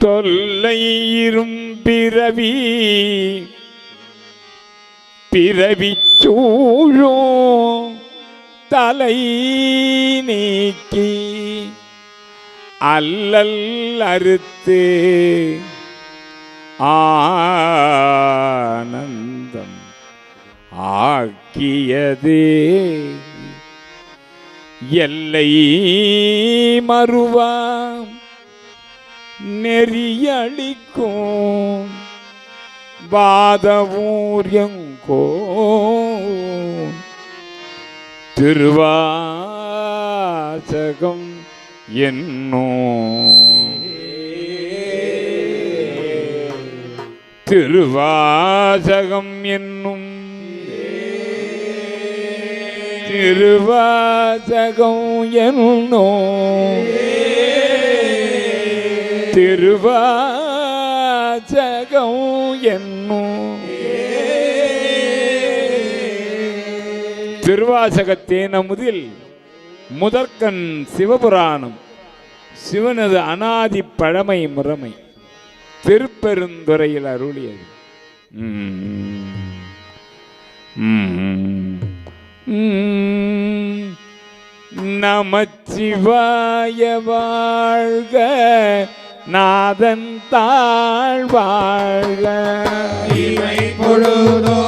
தொல்லையிரும் பிறவி பிறவி சூழும் தலை நீக்கி அல்லல் அறுத்து ஆனந்தம் ஆக்கியதே. எல்லை மறுவாம் நெறியளிக்கும் வாதவூரியங்கோ திருவாசகம் என்னும் திருவாசகம் என்னும் திருவாசகம் என்னோ திருவாசகம் என்னோ திருவாசகத்தேன் அமுதில் முதற்கண் சிவபுராணம் சிவனது அனாதி பழமை முறைமை திருப்பெருந்துறையில் அருளியது உம். உம். உம். நமச்சிவாய வாழ்க நாதன் தாழ் வாழ்க. இமை பொழுதோ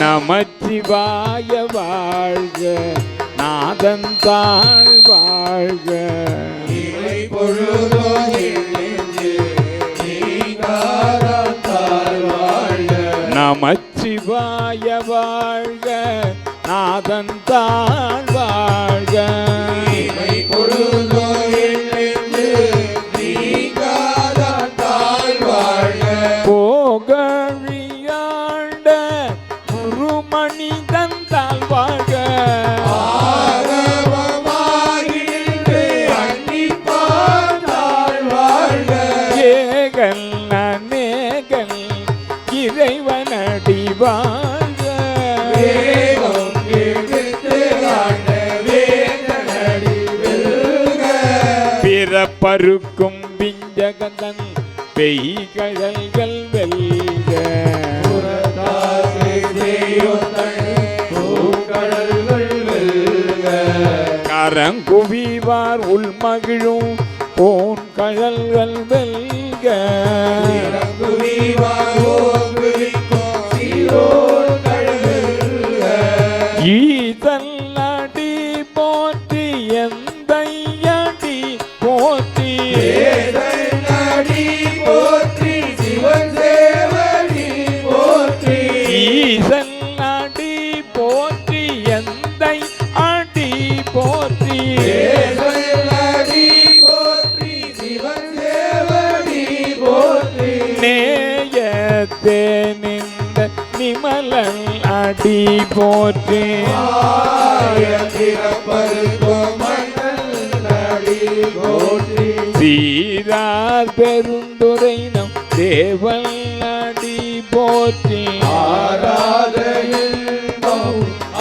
நமச்சிவாய வாழ்க நாதன் தாழ் வாழ்க. நாதன் தாழ் வாழ்க. போகழியாண்ட வாழ்க. பருக்கும் விஞ்சகந்தன் பெய்கழல்கள் வெல்க. புறத்தாசை வெல்க கரங்குவிவார் உள்மகிழும் போன் கழல்கள் வெல்க. நேயத்தே நின்ற நிமலன் அடி போற்றி. சீரார் பெருந்துரை நம் தேவல் அடி போற்றி.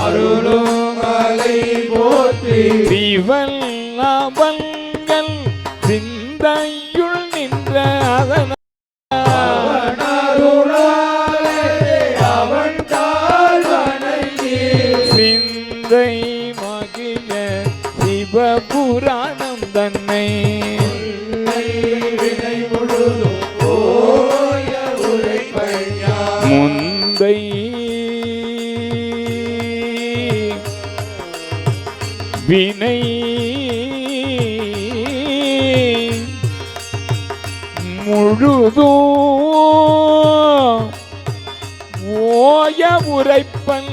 அருளும் அலை போற்றி. சிவன் அவங்கள் மகிழ சிவபுராணம் தன்னை. முந்தை வினை முழுதோ ஓய உரைப்பன்